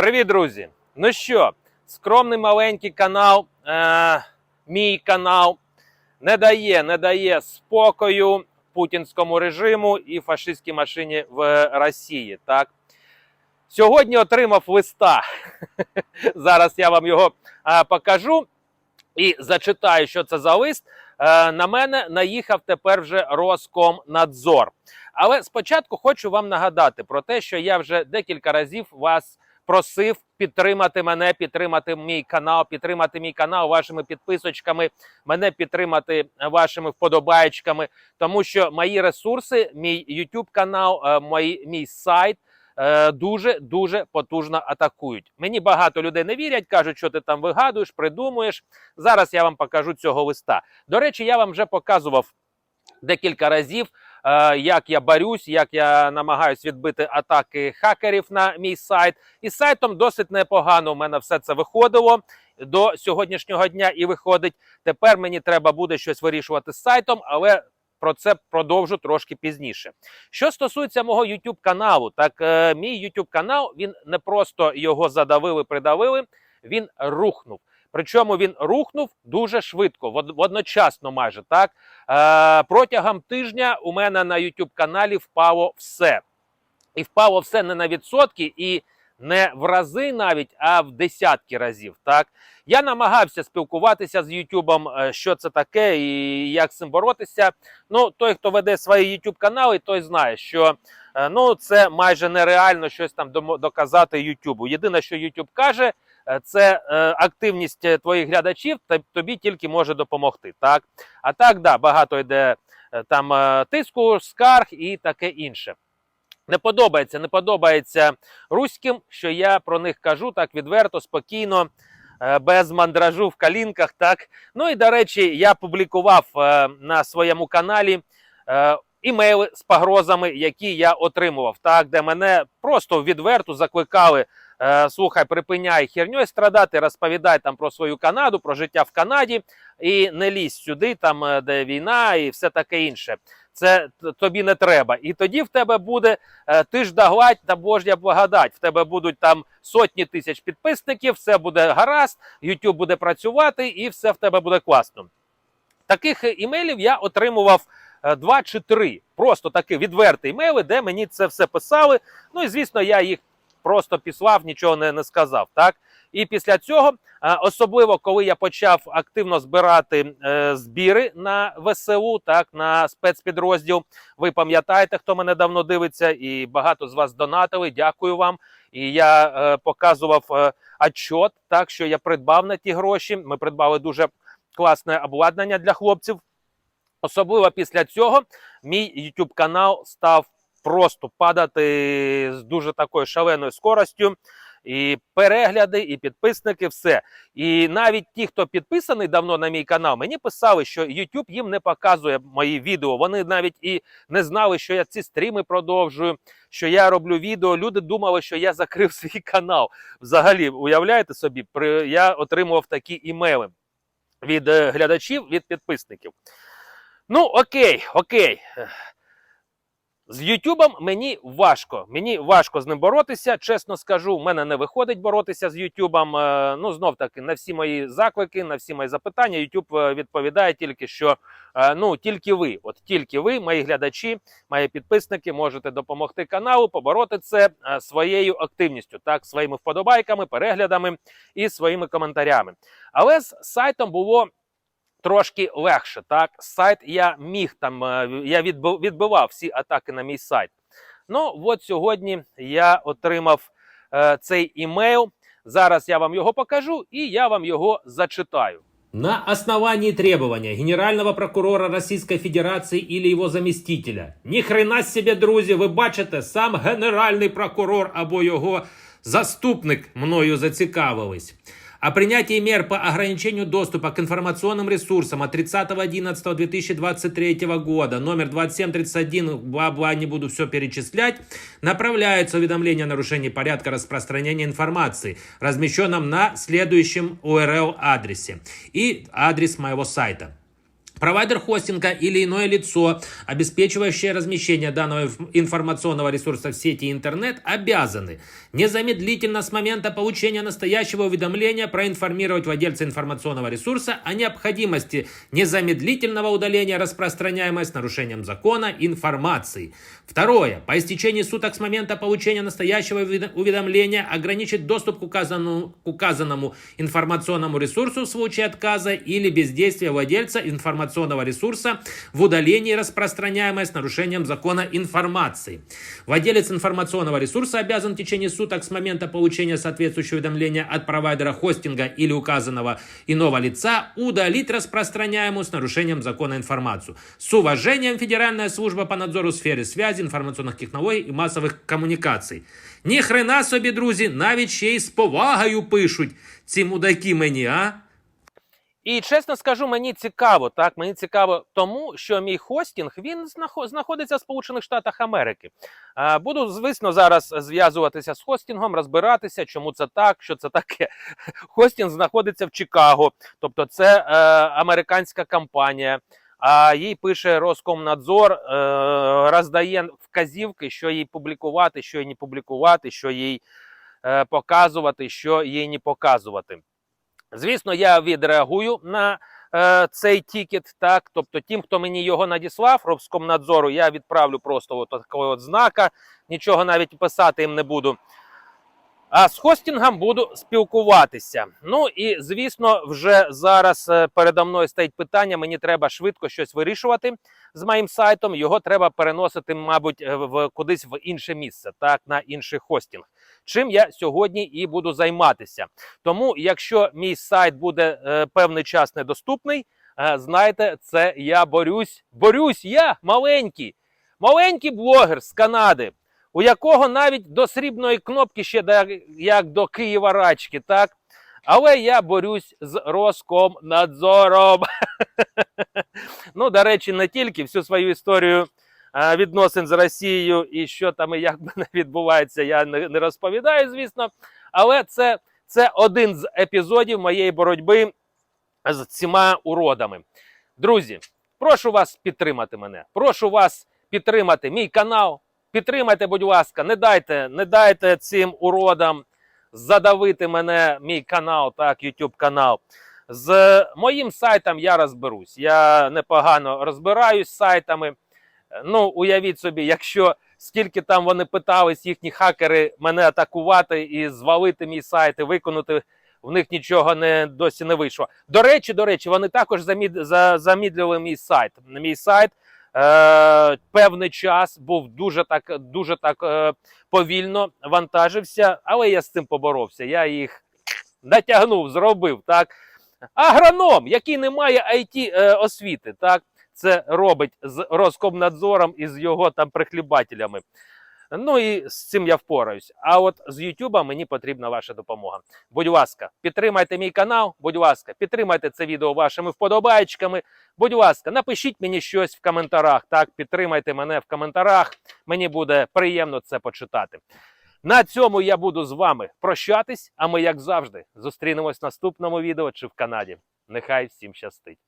Привіт, друзі! Ну що, скромний маленький канал, е, мій канал, не дає, не дає спокою путінському режиму і фашистській машині в Росії. Так? Сьогодні отримав листа. Зараз я вам його е, покажу і зачитаю, що це за лист. Е, на мене наїхав тепер вже Роскомнадзор. Але спочатку хочу вам нагадати про те, що я вже декілька разів вас просив підтримати мене, підтримати мій канал, підтримати мій канал вашими підписочками, мене підтримати вашими вподобаєчками, тому що мої ресурси, мій YouTube канал, е, мій, мій сайт. Дуже дуже потужно атакують. Мені багато людей не вірять, кажуть, що ти там вигадуєш, придумуєш. Зараз я вам покажу цього листа. До речі, я вам вже показував декілька разів, е, як я борюсь, як я намагаюсь відбити атаки хакерів на мій сайт. І сайтом досить непогано. У мене все це виходило до сьогоднішнього дня і виходить. Тепер мені треба буде щось вирішувати з сайтом, але. Про це продовжу трошки пізніше. Що стосується мого YouTube каналу, так е, мій YouTube канал він не просто його задавили, придавили, він рухнув. Причому він рухнув дуже швидко, водночасно майже так. Е, протягом тижня у мене на YouTube каналі впало все. І впало все не на відсотки і не в рази навіть, а в десятки разів. Так я намагався спілкуватися з Ютубом, е, що це таке і як з цим боротися. Ну, той, хто веде свої YouTube канали, той знає, що е, ну це майже нереально щось там доказати Ютубу. Єдине, що YouTube каже, це е, активність е, твоїх глядачів тобі тільки може допомогти. Так, а так, да, багато йде е, там е, тиску, скарг і таке інше. Не подобається, не подобається руським, що я про них кажу так відверто, спокійно, е, без мандражу в калінках. Так ну і до речі, я публікував е, на своєму каналі е, імейли з погрозами, які я отримував, так де мене просто відверто закликали. Е, Слухай, припиняй херньою страдати, розповідай там про свою Канаду, про життя в Канаді, і не лізь сюди, там е, де війна і все таке інше. Це тобі не треба. І тоді в тебе буде е, ти ж та Божня благодать. В тебе будуть там сотні тисяч підписників, все буде гаразд, YouTube буде працювати, і все в тебе буде класно. Таких імейлів я отримував два чи три. Просто такі відверті імейли, де мені це все писали. Ну і звісно, я їх просто післав, нічого не, не сказав. Так і після цього, особливо коли я почав активно збирати е, збіри на ВСУ, так на спецпідрозділ. Ви пам'ятаєте, хто мене давно дивиться, і багато з вас донатили. Дякую вам. І я е, показував е, отчет, так що я придбав на ті гроші. Ми придбали дуже класне обладнання для хлопців. Особливо після цього мій YouTube канал став просто падати з дуже такою шаленою скоростю. І перегляди, і підписники, все. І навіть ті, хто підписаний давно на мій канал, мені писали, що YouTube їм не показує мої відео. Вони навіть і не знали, що я ці стріми продовжую, що я роблю відео. Люди думали, що я закрив свій канал. Взагалі, уявляєте собі, я отримував такі імейли від е, глядачів, від підписників. Ну, окей, окей. З Ютубом мені важко. Мені важко з ним боротися. Чесно скажу, в мене не виходить боротися з Ютубом. Е, Ну, знов таки, на всі мої заклики, на всі мої запитання, Ютуб е, відповідає тільки що е, ну тільки ви, от тільки ви, мої глядачі, мої підписники, можете допомогти каналу, побороти це своєю активністю, так, своїми вподобайками, переглядами і своїми коментарями. Але з сайтом було трошки легше. Так, сайт я міг там, е, я відбив- відбивав всі атаки на мій сайт. Ну, от сьогодні я отримав е, цей імейл. Зараз я вам його покажу і я вам його зачитаю. На основании требования Генерального прокурора Российской Федерации или его заместителя. Ні хрена себе, друзі, ви бачите, сам Генеральний прокурор або його заступник мною зацікавились. О принятии мер по ограничению доступа к информационным ресурсам от 30.11.2023 года, номер 2731, бла-бла, не буду все перечислять, направляется уведомление о нарушении порядка распространения информации, размещенном на следующем URL адресе и адрес моего сайта Провайдер хостинга или иное лицо, обеспечивающее размещение данного инф- информационного ресурса в сети интернет, обязаны незамедлительно с момента получения настоящего уведомления проинформировать владельца информационного ресурса о необходимости незамедлительного удаления распространяемой с нарушением закона информации. Второе. По истечении суток с момента получения настоящего уведо- уведомления ограничить доступ к указанному, к указанному информационному ресурсу в случае отказа или бездействия владельца информационного ресурса в удалении распространяемой с нарушением закона информации. Владелец информационного ресурса обязан в течение суток с момента получения соответствующего уведомления от провайдера хостинга или указанного иного лица удалить распространяемую с нарушением закона информацию. С уважением Федеральная служба по надзору в сфері связи, інформаційних технологій і масових комунікацій. Ні хрена собі, друзі, навіть ще й з повагою пишуть ці мудаки мені, а? І чесно скажу, мені цікаво, так мені цікаво, тому що мій хостінг він знахо- знаходиться в Сполучених Штатах Америки. Буду, звісно, зараз зв'язуватися з хостінгом, розбиратися, чому це так, що це таке. Хостінг знаходиться в Чикаго, тобто це е, американська компанія. А їй пише Роскомнадзор, е, роздає вказівки, що їй публікувати, що їй не публікувати, що їй е, показувати, що їй не показувати. Звісно, я відреагую на е, цей тікет. Так, тобто, тим, хто мені його надіслав, Робскомнадзору, я відправлю просто от такого от знака, нічого навіть писати їм не буду. А з хостінгом буду спілкуватися. Ну і звісно, вже зараз е, передо мною стоїть питання. Мені треба швидко щось вирішувати з моїм сайтом. Його треба переносити, мабуть, е, в кудись в інше місце, так на інший хостінг. Чим я сьогодні і буду займатися. Тому, якщо мій сайт буде е, певний час недоступний, е, знайте, це я борюсь. Борюсь я маленький, маленький блогер з Канади, у якого навіть до срібної кнопки ще як до Києва рачки, так? Але я борюсь з Роскомнадзором. ну, до речі, не тільки всю свою історію відносин з Росією і що там і як відбувається, я не розповідаю, звісно. Але це, це один з епізодів моєї боротьби з цими уродами. Друзі, прошу вас підтримати мене. Прошу вас підтримати мій канал. Підтримайте, будь ласка, не дайте, не дайте цим уродам задавити мене, мій канал, так, YouTube канал. З моїм сайтом я розберусь. Я непогано розбираюсь з сайтами. Ну, уявіть собі, якщо скільки там вони питались, їхні хакери мене атакувати і звалити мій сайт, і виконати в них нічого не досі не вийшло. До речі, до речі, вони також замід, за, замідлили мій сайт. Мій сайт е, певний час був дуже так, дуже так е, повільно вантажився, але я з цим поборовся. Я їх натягнув, зробив так. Агроном, який не має it е, освіти, так це робить з Роскомнадзором і з його там прихлібателями. Ну і з цим я впораюсь. А от з Ютуба мені потрібна ваша допомога. Будь ласка, підтримайте мій канал. Будь ласка, підтримайте це відео вашими вподобайчиками. Будь ласка, напишіть мені щось в коментарях. Так, підтримайте мене в коментарях. Мені буде приємно це почитати. На цьому я буду з вами прощатись. А ми, як завжди, зустрінемось в наступному відео чи в Канаді. Нехай всім щастить.